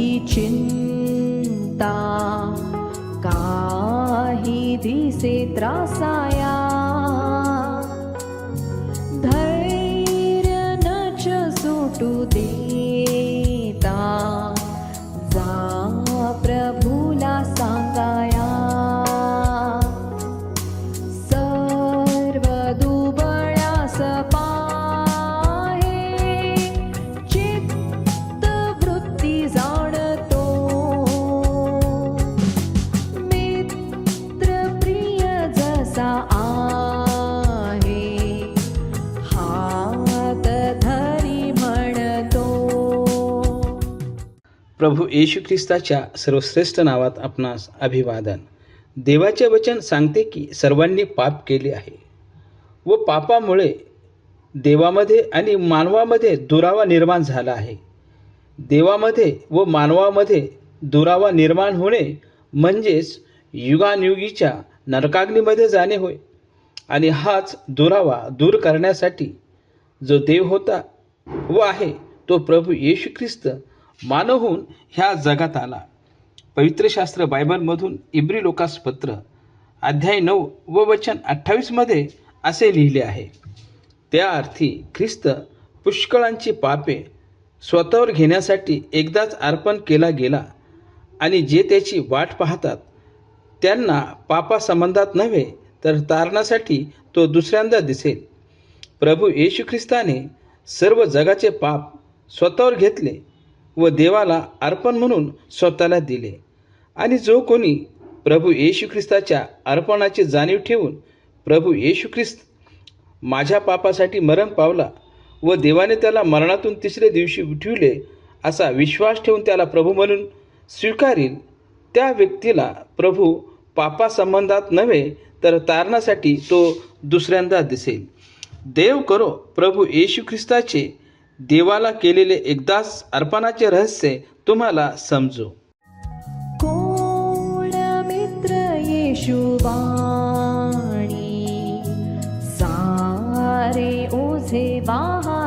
ही चिंता काही दिसे त्रासाया प्रभू येशू ख्रिस्ताच्या सर्वश्रेष्ठ नावात आपणास अभिवादन. देवाचे वचन सांगते की सर्वांनी पाप केले आहे व पापामुळे देवामध्ये आणि मानवामध्ये दुरावा निर्माण झाला आहे. देवामध्ये व मानवामध्ये दुरावा निर्माण होणे म्हणजेच युगानयुगीच्या नरकाग्नीमध्ये जाणे होय आणि हाच दुरावा दूर करण्यासाठी जो देव होता व आहे तो प्रभू येशू ख्रिस्त मानव होऊन ह्या जगात आला. पवित्र शास्त्र बायबलमधून इब्री लोकास पत्र अध्याय नऊ व वचन अठ्ठावीसमध्ये असे लिहिले आहे. त्या अर्थी ख्रिस्त पुष्कळांची पापे स्वतःवर घेण्यासाठी एकदाच अर्पण केला गेला आणि जे त्याची वाट पाहतात त्यांना पापासंबंधात नव्हे तर तारणासाठी तो दुसऱ्यांदा दिसेल. प्रभू येशू ख्रिस्ताने सर्व जगाचे पाप स्वतःवर घेतले व देवाला अर्पण म्हणून स्वतःला दिले. आणि जो कोणी प्रभू येशू ख्रिस्ताच्या अर्पणाची जाणीव ठेवून प्रभू येशू ख्रिस्त माझ्या पापासाठी मरण पावला व देवाने त्याला मरणातून तिसऱ्या दिवशी उठविले असा विश्वास ठेवून त्याला प्रभू म्हणून स्वीकारील त्या व्यक्तीला प्रभू पापासंबंधात नव्हे तर तारणासाठी तो दुसऱ्यांदा दिसेल. देव करो प्रभू येशू ख्रिस्ताचे देवाला केलेले एकदाच अर्पणाचे रहस्य तुम्हाला समजू. कोण मित्र येशुबाणी सारे ओझे वाहाया